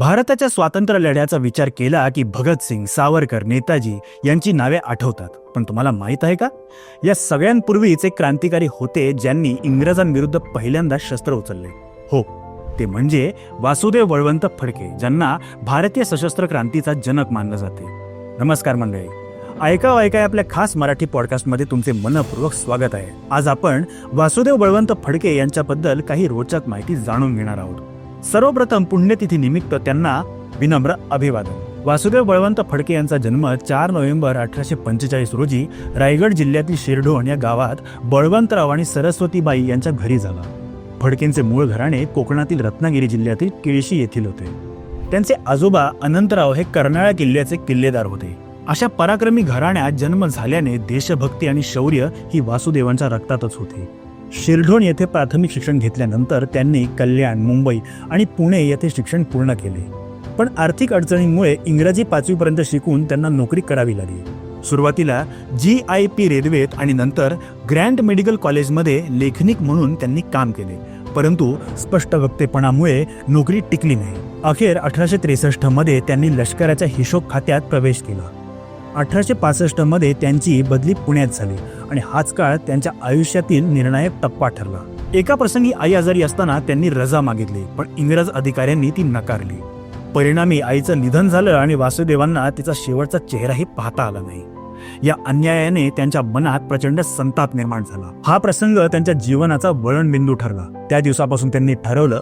भारताच्या स्वातंत्र्य लढ्याचा विचार केला की भगतसिंग सावरकर नेताजी यांची नावे आठवतात. पण तुम्हाला माहीत आहे का? या सगळ्यांपूर्वीच एक क्रांतिकारी होते ज्यांनी इंग्रजांविरुद्ध पहिल्यांदा शस्त्र उचलले. हो ते म्हणजे वासुदेव बळवंत फडके ज्यांना भारतीय सशस्त्र क्रांतीचा जनक मानलं जाते. नमस्कार मंडळी. ऐका ऐका आपल्या खास मराठी पॉडकास्टमध्ये तुमचे मनपूर्वक स्वागत आहे. आज आपण वासुदेव बळवंत फडके यांच्याबद्दल काही रोचक माहिती जाणून घेणार आहोत. सर्वप्रथम पुण्यतिथी निमित्त त्यांना विनम्र अभिवादन. वासुदेव बळवंत फडके यांचा जन्म चार नोव्हेंबर अठराशे पंचेचाळीस रोजी रायगड जिल्ह्यातील शिरढोण या गावात बळवंतराव आणि सरस्वतीबाई यांच्या घरी झाला. फडकेंचे मूळ घराणे कोकणातील रत्नागिरी जिल्ह्यातील केळशी येथील होते. त्यांचे आजोबा अनंतराव हे कर्नाळा किल्ल्याचे किल्लेदार होते. अशा पराक्रमी घराण्यात जन्म झाल्याने देशभक्ती आणि शौर्य ही वासुदेवांच्या रक्तातच होती. शिरढोण येथे प्राथमिक शिक्षण घेतल्यानंतर त्यांनी कल्याण मुंबई आणि पुणे येथे शिक्षण पूर्ण केले. पण आर्थिक अडचणींमुळे इंग्रजी पाचवीपर्यंत शिकून त्यांना नोकरी करावी लागली. सुरुवातीला जी आय पी रेल्वेत आणि नंतर ग्रँड मेडिकल कॉलेजमध्ये लेखनिक म्हणून त्यांनी काम केले. परंतु स्पष्ट वक्तेपणामुळे नोकरी टिकली नाही. अखेर अठराशे त्रेसष्टमध्ये त्यांनी लष्कराच्या हिशोब खात्यात प्रवेश केला. अठराशे पासष्टमध्ये त्यांची बदली पुण्यात झाली आणि हाच काळ त्यांच्या आयुष्यातील निर्णायक टप्पा ठरला. एका प्रसंगी आई आजारी असताना त्यांनी रजा मागितली पण इंग्रज अधिकाऱ्यांनी ती नकारली. परिणामी आईचं निधन झालं आणि वासुदेवांना तिचा शेवटचा चेहराही पाहता आला नाही. या अन्यायाने त्यांच्या मनात प्रचंड संताप निर्माण झाला. हा प्रसंग त्यांच्या जीवनाचा वळणबिंदू ठरला. त्या दिवसापासून त्यांनी ठरवलं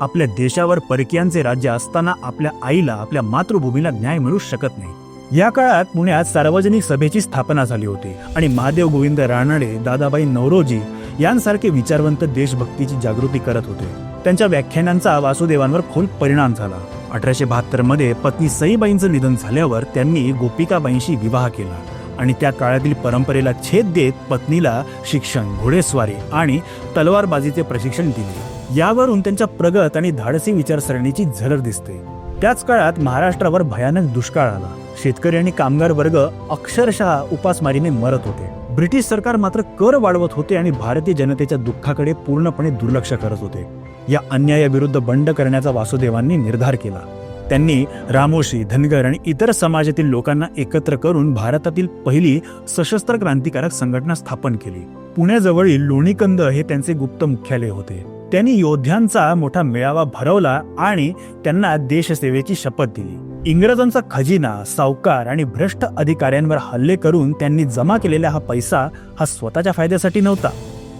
आपल्या देशावर परकीयांचे राज्य असताना आपल्या आईला आपल्या मातृभूमीला न्याय मिळू शकत नाही. या काळात पुण्यात सार्वजनिक सभेची स्थापना झाली होती आणि महादेव गोविंद रानडे दादाबाई नवरोजी यांसारखे विचारवंत देशभक्तीची जागृती करत होते. त्यांच्या व्याख्यानांचा वासुदेवांवर खोल परिणाम झाला. अठराशे बहात्तरमध्ये पत्नी सईबाईंचं निधन झाल्यावर त्यांनी गोपिकाबाईंशी विवाह केला आणि त्या काळातील परंपरेला छेद देत पत्नीला शिक्षण घोडेस्वारी आणि तलवारबाजीचे प्रशिक्षण दिले. यावरून त्यांच्या प्रगत आणि धाडसी विचारसरणीची झलक दिसते. त्याच काळात महाराष्ट्रावर भयानक दुष्काळ आला. शेतकरी आणि कामगार वर्ग अक्षरशः उपासमारीने मरत होते. ब्रिटिश सरकार मात्र कर वाढवत होते आणि भारतीय जनतेच्या दुःखाकडे पूर्णपणे दुर्लक्ष करत होते. या अन्यायाविरुद्ध बंड करण्याचा वासुदेवांनी निर्धार केला. त्यांनी रामोशी धनगर आणि इतर समाजातील लोकांना एकत्र करून भारतातील पहिली सशस्त्र क्रांतिकारक संघटना स्थापन केली. पुण्याजवळील लोणीकंद हे त्यांचे गुप्त मुख्यालय होते. त्यांनी योद्ध्यांचा मोठा मेळावा भरवला आणि त्यांना देशसेवेची शपथ दिली. इंग्रजांचा खजिना सावकार आणि भ्रष्ट अधिकाऱ्यांवर हल्ले करून त्यांनी जमा केलेला हा पैसा हा स्वतःच्या फायद्यासाठी नव्हता.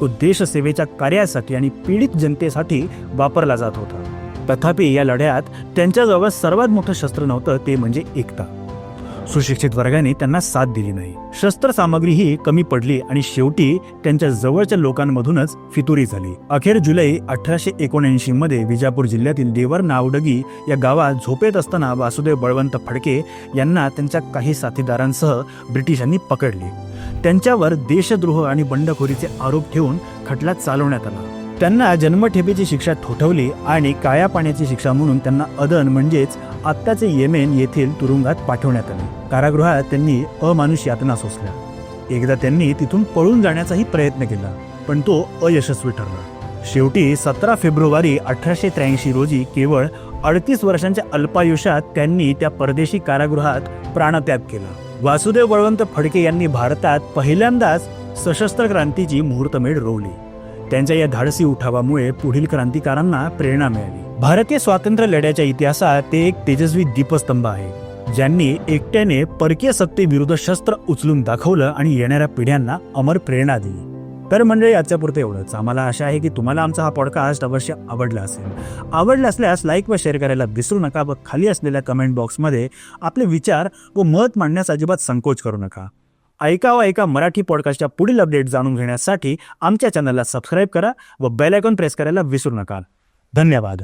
तो देशसेवेच्या कार्यासाठी आणि पीडित जनतेसाठी वापरला जात होता. तथापि या लढ्यात त्यांच्याजवळ सर्वात मोठं शस्त्र नव्हतं ते म्हणजे एकता. सुशिक्षित वर्गाने त्यांना साथ दिली नाही. शस्त्रसामग्रीही कमी पडली आणि शेवटी त्यांच्या जवळच्या लोकांमधूनच फितुरी झाली. अखेर जुलै अठराशे एकोणऐंशी मध्ये विजापूर जिल्ह्यातील देवर नावडगी या गावात झोपेत असताना वासुदेव बळवंत फडके यांना त्यांच्या काही साथीदारांसह ब्रिटिशांनी पकडले. त्यांच्यावर देशद्रोह आणि बंडखोरीचे आरोप ठेवून खटला चालवण्यात आला. त्यांना जन्मठेपेची शिक्षा ठोठवली आणि काळ्या पाण्याची शिक्षा म्हणून त्यांना अदन म्हणजेच आत्ताचे येमेन येथील तुरुंगात पाठवण्यात आले. कारागृहात त्यांनी अमानुष यातना सोसल्या. एकदा त्यांनी तिथून पळून जाण्याचाही प्रयत्न केला पण तो अयशस्वी ठरला. शेवटी सतरा फेब्रुवारी अठराशे त्र्याऐंशी रोजी केवळ अडतीस वर्षांच्या अल्पायुष्यात त्यांनी त्या परदेशी कारागृहात प्राणत्याग केला. वासुदेव बळवंत फडके यांनी भारतात पहिल्यांदाच सशस्त्र क्रांतीची मुहूर्तमेढ रोवली. त्यांच्या या धाडसी उठावामुळे पुढील क्रांतिकारांना प्रेरणा मिळाली. भारतीय स्वातंत्र्य लढ्याच्या इतिहासात ते एक तेजस्वी दीपस्तंभ आहे ज्यांनी एकट्याने परकीय सत्तेविरुद्ध शस्त्र उचलून दाखवलं आणि येणाऱ्या पिढ्यांना अमर प्रेरणा दिली. तर मंडळी आजच्यापुरते एवढंच. आम्हाला आशा आहे की तुम्हाला आमचा हा पॉडकास्ट अवश्य आवडला असेल. आवडला असल्यास लाईक व शेअर करायला विसरू नका व खाली असलेल्या कमेंट बॉक्समध्ये आपले विचार व मत मांडण्यास अजिबात संकोच करू नका. ऐका व ऐका मराठी पॉडकास्टच्या पुढील अपडेट जाणून घेण्यासाठी आमच्या चॅनलला सबस्क्राईब करा व बेल आयकॉन प्रेस करायला विसरू नका. धन्यवाद.